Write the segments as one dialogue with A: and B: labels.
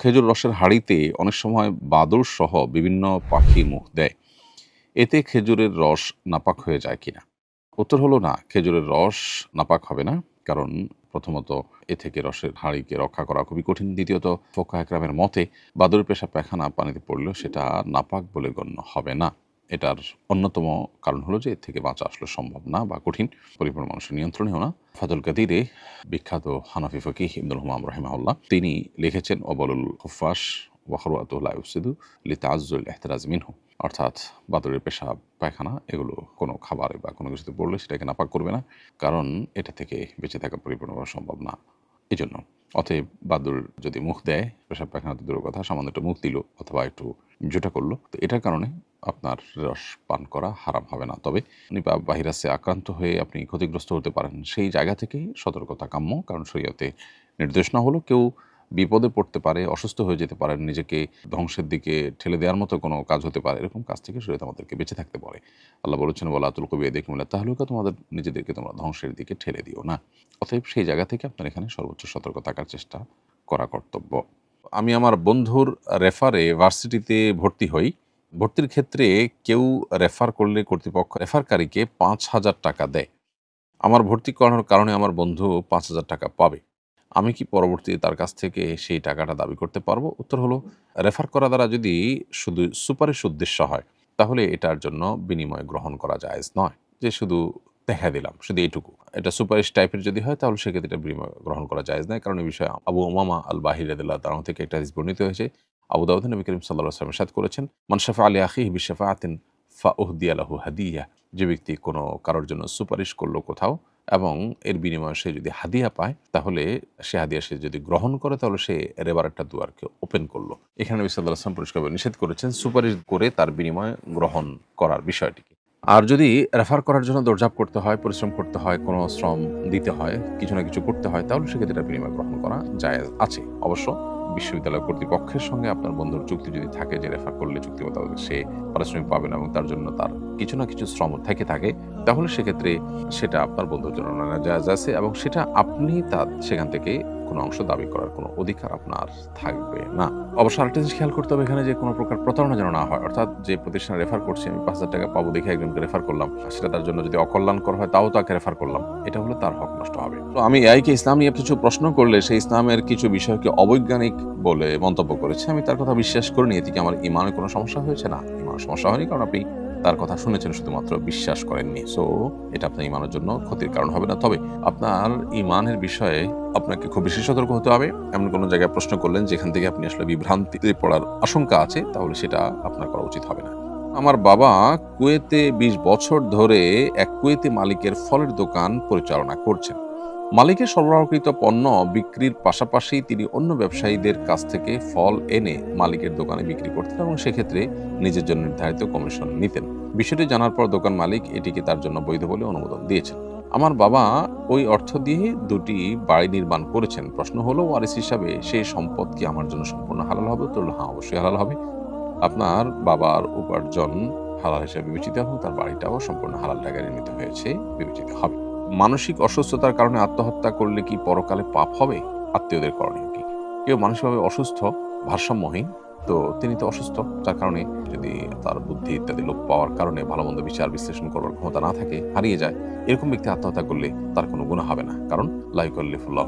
A: খেজুর রসের হাড়িতে অনেক সময় বাদর সহ বিভিন্ন পাখি মুখ দেয়। এতে খেজুরের রস নাপাক হয়ে যায় কিনা? উত্তর হলো না, খেজুরের রস নাপাক হবে না, কারণ প্রথমত এ থেকে রসের হাঁড়িকে রক্ষা করা খুবই কঠিন। দ্বিতীয়ত ফোকা একরামের মতে বাদুর পেশা পায়খানা পানিতে পড়লেও সেটা নাপাক বলে গণ্য হবে না। এটার অন্যতম কারণ হলো যে এর থেকে বাঁচা আসলে সম্ভব না বা কঠিন। পরিপূর্ণ মানুষের নিয়ন্ত্রণেও না। ফাজল কাদিরে বিখ্যাত হানাফি ফকিহ ইবনুল হুমাম রহিমাউল্লাহ তিনি লিখেছেন, অবলুল হুফাস ওয়াহরুয়াতুল্লাহ লিতাজুল এহতরাজ মিনহু। অর্থাৎ বাদরের পেশাব, পায়খানা, এগুলো কোনো খাবারে বা কোনো কিছুতে পড়লে সেটাকে নাপাক করবে না, কারণ এটা থেকে বেঁচে থাকা পরিপূর্ণভাবে সম্ভব না। এই জন্য অতএব বাদুর যদি মুখ দেয়, পেশাব, পায়খানাতে দূরের কথা, সামান্য একটু মুখ দিল অথবা একটু জোটা করল, তো এটার কারণে আপনার রস পান করা হারাম হবে না। তবে নিপা ভাইরাসে আক্রান্ত হয়ে আপনি ক্ষতিগ্রস্ত হতে পারেন। সেই জায়গা থেকেই সতর্কতা কাম্য, কারণ শরীয়তে নির্দেশ না হলো কেউ বিপদে পড়তে পারে, অসুস্থ হয়ে যেতে পারেন, নিজেকে ধ্বংসের দিকে ঠেলে দেওয়ার মতো কোনো কাজ হতে পারে। এরকম কাজ থেকে শরীয়ত আমাদেরকে বেঁচে থাকতে পারে আল্লাহ বলেছেন বলা আতুল কবি দেখি বলে তাহলে তোমাদের নিজেদেরকে তোমরা ধ্বংসের দিকে ঠেলে দিও না। অতএব সেই জায়গা থেকে আপনার এখানে সর্বোচ্চ সতর্ক থাকার চেষ্টা করা কর্তব্য। আমি আমার বন্ধুর রেফারে ভার্সিটিতে ভর্তি হই। ভর্তির ক্ষেত্রে কেউ রেফার করলে কর্তৃপক্ষ রেফারকারীকে পাঁচ হাজার টাকা দেয়। আমার ভর্তি করানোর কারণে আমার বন্ধু পাঁচ হাজার টাকা পাবে। আমি কি পরবর্তীতে তার কাছ থেকে সেই টাকাটা দাবি করতে পারব? উত্তর হলো রেফার করা দ্বারা যদি শুধু সুপারিশ উদ্দেশ্য হয়, তাহলে এটার জন্য বিনিময় গ্রহণ করা জায়েজ নয়। যে শুধু দেখা দিলাম, শুধু এইটুকু। এটা সুপারিশ টাইপের যদি হয়, তাহলে সেক্ষেত্রে এটা বিনিময় গ্রহণ করা জায়েজ নয়। কারণ এই বিষয়ে আবু ওমামা আল বাহির আদিল্লাহ তার থেকে একটা বর্ণিত হয়েছে আবু দাউদ নবী করিম সাল্লাহ আসলামের সাথ করেছেন মানশাফা আলী আখি বিশাফা আতিন ফা উহদি আলাহু হাদিয়া। যে ব্যক্তি কোনো কারোর জন্য সুপারিশ করল কোথাও এবং এর বিনিময়ে সে যদি হাদিয়া পায়, তাহলে সে হাদিয়া সে যদি গ্রহণ করে, তাহলে সে এবার একটা দুয়ারকে ওপেন করল। এখানে নবী সাল্লাহ আসলাম পরিষ্কারভাবে নিষেধ করেছেন সুপারিশ করে তার বিনিময়ে গ্রহণ করার বিষয়টিকে। আর যদি রেফার করার জন্য দরজাপ করতে হয়, পরিশ্রম করতে হয়, কোনো শ্রম দিতে হয়, কিছু না কিছু করতে হয়, তাহলে সেক্ষেত্রে বিনিময় গ্রহণ করা যায় আছে। অবশ্য বিশ্ববিদ্যালয় কর্তৃপক্ষের সঙ্গে আপনার বন্ধুর চুক্তি যদি থাকে যে রেফার করলে চুক্তি মোতাবেক সে পারিশ্রমিক পাবেন এবং তার জন্য তার কিছু না কিছু শ্রম থেকে থাকে। তাহলে সেক্ষেত্রে সেটা আপনার বন্ধুর জন্য নানা জায়গা আছে এবং সেটা আপনি তার সেখান থেকে কোনো অংশ দাবি করার কোনো অধিকার আপনার থাকবে না। অবশ্য আরেকটা জিনিস খেয়াল করতে হবে, এখানে যে কোনো প্রকার প্রতারণা যেন না হয়, অর্থাৎ যে প্রতিষ্ঠানে রেফার করছি, আমি পাঁচ হাজার টাকা পাবো দেখে একজনকে রেফার করলাম সেটা তার জন্য যদি অকল্যাণকর হয়, তাও তাকে রেফার করলাম। এটা হলে তার হক নষ্ট হবে। তো আমি এআইকে ইসলাম নিয়ে কিছু প্রশ্ন করলে, সেই ইসলামের কিছু বিষয়কে অবৈজ্ঞানিক বলে মন্তব্য করেছে, আমি তার কথা বিশ্বাস করিনি, এতে কি আমার ইমানে কোনো সমস্যা হয়েছে? না, ইমানের সমস্যা হয়নি, কারণ আপনি তার কথা শুনেছেন, শুধুমাত্র বিশ্বাস করেননি। সো এটা আপনার ইমানের জন্য ক্ষতির কারণ হবে না। তবে আপনার ইমানের বিষয়ে আপনাকে খুব বেশি সতর্ক হতে হবে। এমন কোনো জায়গায় প্রশ্ন করলেন যেখান থেকে আপনি আসলে বিভ্রান্তিতে পড়ার আশঙ্কা আছে, তাহলে সেটা আপনার করা উচিত হবে না। আমার বাবা কুয়েতে ২০ বছর ধরে এক কুয়েতে মালিকের ফলের দোকান পরিচালনা করছেন। মালিকের সরবরাহকৃত পণ্য বিক্রির পাশাপাশি তিনি অন্য ব্যবসায়ীদের কাছ থেকে ফল এনে মালিকের দোকানে বিক্রি করতেন এবং সেক্ষেত্রে নিজের জন্য নির্ধারিত কমিশন নিতেন। বিষয়টি জানার পর দোকান মালিক এটিকে তার জন্য বৈধ বলে অনুমোদন দিয়েছেন। আমার বাবা ওই অর্থ দিয়ে দুটি বাড়ি নির্মাণ করেছেন। প্রশ্ন হলো ওয়ারিস হিসাবে সেই সম্পদ কি আমার জন্য সম্পূর্ণ হালাল হবে? তো হ্যাঁ অবশ্যই হালাল হবে। আপনার বাবার উপার্জন হালাল হিসাবে বিবেচিত এবং তার বাড়িটাও সম্পূর্ণ হালাল টাকায় নির্মিত হয়েছে, বিবেচিত হবে। মানসিক অসুস্থতার কারণে আত্মহত্যা করলে কি পরকালে পাপ হবে? আত্মীয়দের করণীয় কি? কেউ মানসিকভাবে অসুস্থ, ভারসাম্যহীন, তো তিনি তো অসুস্থ যার কারণে যদি তার বুদ্ধি ইত্যাদি লোপ পাওয়ার কারণে ভালো মন্দ বিচার, বিশ্লেষণ করবার ক্ষমতা না থাকে, হারিয়ে যায়, এরকম ব্যক্তি আত্মহত্যা করলে তার কোনো গুণা হবে না। কারণ লাইকুল্লিফুল্লাহ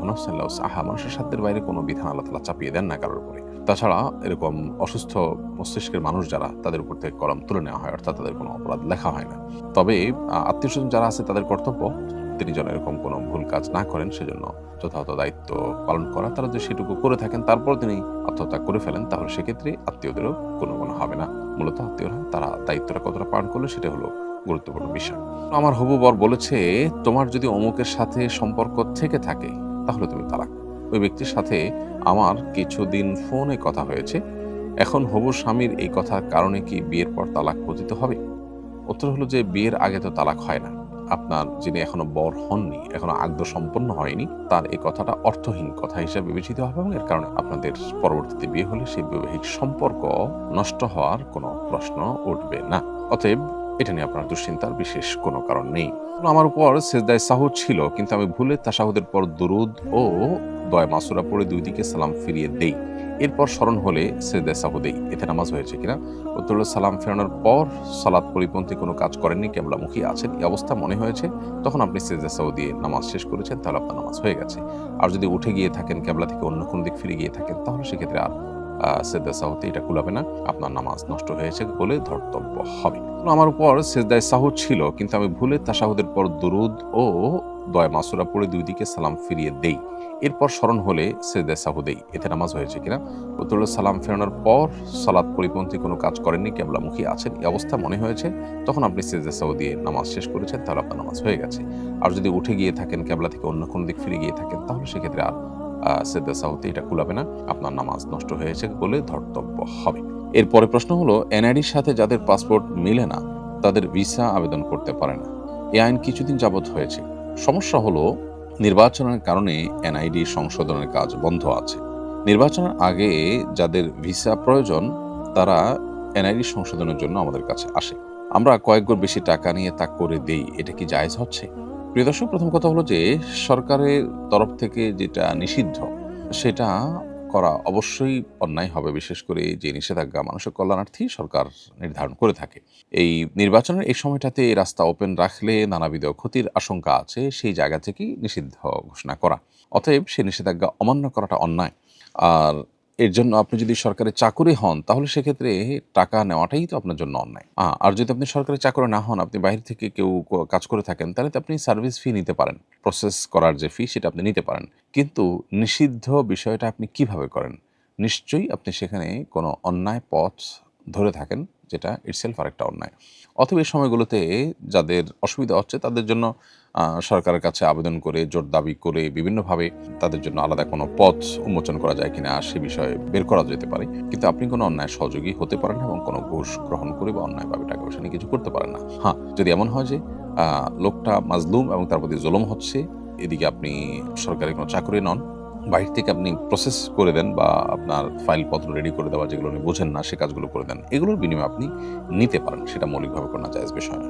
A: সাহা, মানুষের সাধ্যের বাইরে কোনো বিধান আল্লাহ চাপিয়ে দেন না কারোর উপরে। তাছাড়া এরকম অসুস্থ মস্তিষ্কের মানুষ যারা, তাদের উপর থেকে কলম তুলে নেওয়া হয়, অর্থাৎ তাদের কোনো অপরাধ লেখা হয় না। তবে আত্মীয় স্বজন যারা আছে, তাদের কর্তব্য তিনি যেন এরকম কোনো ভুল কাজ না করেন, সেজন্য যথাযথ দায়িত্ব পালন করা, তারা যদি সেটুকু করে থাকেন, তারপর তিনি আত্মহত্যা করে ফেলেন, তাহলে সেক্ষেত্রে আত্মীয়দেরও কোনো কোনো হবে না। মূলত আত্মীয়রা, তারা দায়িত্বটা কতটা পালন করলে, সেটা হলো গুরুত্বপূর্ণ বিষয়। আমার হবু বর বলেছে, তোমার যদি অমুকের সাথে সম্পর্ক থেকে থাকে, তাহলে তুমি তালাক ওই ব্যক্তির সাথে আমার কিছুদিন ফোনে কথা হয়েছে। এখন হবু স্বামীর এই কথার কারণে কি বিয়ের পর তালাক পতিত হবে? উত্তর হলো যে, বিয়ের আগে তো তালাক হয় না। আপনার যিনি এখনও বর হননি, এখনও আগ্দ সম্পন্ন হয়নি, তার এই কথাটা অর্থহীন কথা হিসেবে বিবেচিত হবে এবং এর কারণে আপনাদের পরবর্তীতে বিয়ে হলে সেই বৈবাহিক সম্পর্ক নষ্ট হওয়ার কোনো প্রশ্ন উঠবে না। অতএব এটা নিয়ে আপনার দুশ্চিন্তার বিশেষ কোনো কারণ নেই। আমার উপর সেজদায় সাহুদ ছিল, কিন্তু আমি ভুলে তাসাহুদের পর দরুদ ও দয় মাসুরা পড়ে দুই দিকে সালাম ফিরিয়ে দেই। এরপর স্মরণ হলে সেজদা সাহুদেই এতে নামাজ হয়েছে কিনা? উত্তর সালাম ফেরানোর পর সালাদ পরিপন্থী কোনো কাজ করেননি, কেবলামুখী আছেন, এই অবস্থা মনে হয়েছে। তখন আপনি সেজদা সাহু নামাজ শেষ করেছেন, তাহলে আপনার নামাজ হয়ে গেছে। আর যদি উঠে গিয়ে থাকেন, কেবলা থেকে অন্য কোনো দিক ফিরে গিয়ে থাকেন, তাহলে সেক্ষেত্রে আর সেজদা সাহুতে এটা কুলাবে না। আপনার নামাজ নষ্ট হয়েছে বলে ধর্তব্য হবে। আমার উপর সেজদায় সাহু ছিল, কিন্তু আমি ভুলে তাসাহুদের পর দুরুদ ও দয় মাসুরা পড়ে দুই দিকে সালাম ফিরিয়ে দেই। এরপর স্মরণ হলে সেজদা সাহু দেই। এতে নামাজ হয়েছে কিনা? উত্তর সালাম ফেরানোর পর সালাদ পরিপন্থী কোনো কাজ করেননি, কেবলামুখী আছেন। এই অবস্থা মনে হয়েছে, তখন আপনি সেজদা সাহু দিয়ে নামাজ শেষ করেছেন, তাহলে আপনার নামাজ হয়ে গেছে। আর যদি উঠে গিয়ে থাকেন, কেবলা থেকে অন্য কোনো দিক ফিরে গিয়ে থাকেন, তাহলে সেক্ষেত্রে আর সেদ্দা সাহুতে এটা কুলাবে না। আপনার নামাজ নষ্ট হয়েছে বলে ধর্তব্য হবে। এরপরে প্রশ্ন হলো, এনআইডির সাথে যাদের পাসপোর্ট মিলে না, তাদের ভিসা আবেদন করতে পারে না। এই আইন কিছুদিন যাবৎ হয়েছে। সমস্যা হলো, নির্বাচনের কারণে এনআইডি সংশোধনের কাজ বন্ধ আছে। নির্বাচনের আগে যাদের ভিসা প্রয়োজন, তারা এনআইডি সংশোধনের জন্য আমাদের কাছে আসে। আমরা কয়েক গুণ বেশি টাকা নিয়ে তা করে দেই, এটা কি জায়জ হচ্ছে? প্রিয় দর্শক, প্রথম কথা হলো যে, সরকারের তরফ থেকে যেটা নিষিদ্ধ, সেটা করা অবশ্যই অন্যায় হবে, বিশেষ করে যে নিষেধাজ্ঞা মানুষের কল্যাণার্থী সরকার নির্ধারণ করে থাকে। এই নির্বাচনের এই সময়টাতে রাস্তা ওপেন রাখলে নানাবিধ ক্ষতির আশঙ্কা আছে, সেই জায়গা থেকেই নিষিদ্ধ ঘোষণা করা। অতএব সেই নিষেধাজ্ঞা অমান্য করাটা অন্যায়। আর এর জন্য আপনি যদি সরকারের চাকুরি হন, তাহলে সেক্ষেত্রে টাকা নেওয়াটাই তো আপনার জন্য অন্যায়। আর যদি আপনি সরকারি চাকরি না হন, আপনি বাইরে থেকে কেউ কাজ করে থাকেন, তাহলে তো আপনি সার্ভিস ফি নিতে পারেন। প্রসেস করার যে ফি সেটা আপনি নিতে পারেন। কিন্তু নিষিদ্ধ বিষয়টা আপনি কীভাবে করেন? নিশ্চয়ই আপনি সেখানে কোনো অন্যায় পথ ধরে থাকেন, যেটা ইটসেলফ আরেকটা অন্যায়। অথবা এই সময়গুলোতে যাদের অসুবিধা হচ্ছে, তাদের জন্য সরকারের কাছে আবেদন করে, জোর দাবি করে, বিভিন্নভাবে তাদের জন্য আলাদা কোনো পথ উন্মোচন করা যায় কিনা, সে বিষয়ে বের করা যেতে পারে। কিন্তু আপনি কোনো অন্যায় সহযোগী হতে পারেন না এবং কোনো ঘুষ গ্রহণ করে বা অন্যায়ভাবে টাকা পয়সা নিয়ে কিছু করতে পারেন না। হ্যাঁ যদি এমন হয় যে লোকটা মাজলুম এবং তার প্রতি জুলুম হচ্ছে এদিকে আপনি সরকারি কোনো চাকরি নন বাইরে থেকে আপনি প্রসেস করে দেন বা আপনার ফাইলপত্র রেডি করে দেওয়া যেগুলো উনি বোঝেন না, সে কাজগুলো করে দেন, এগুলোর বিনিময়ে আপনি নিতে পারেন, সেটা মৌলিকভাবে কোনো জায়জ বিষয় না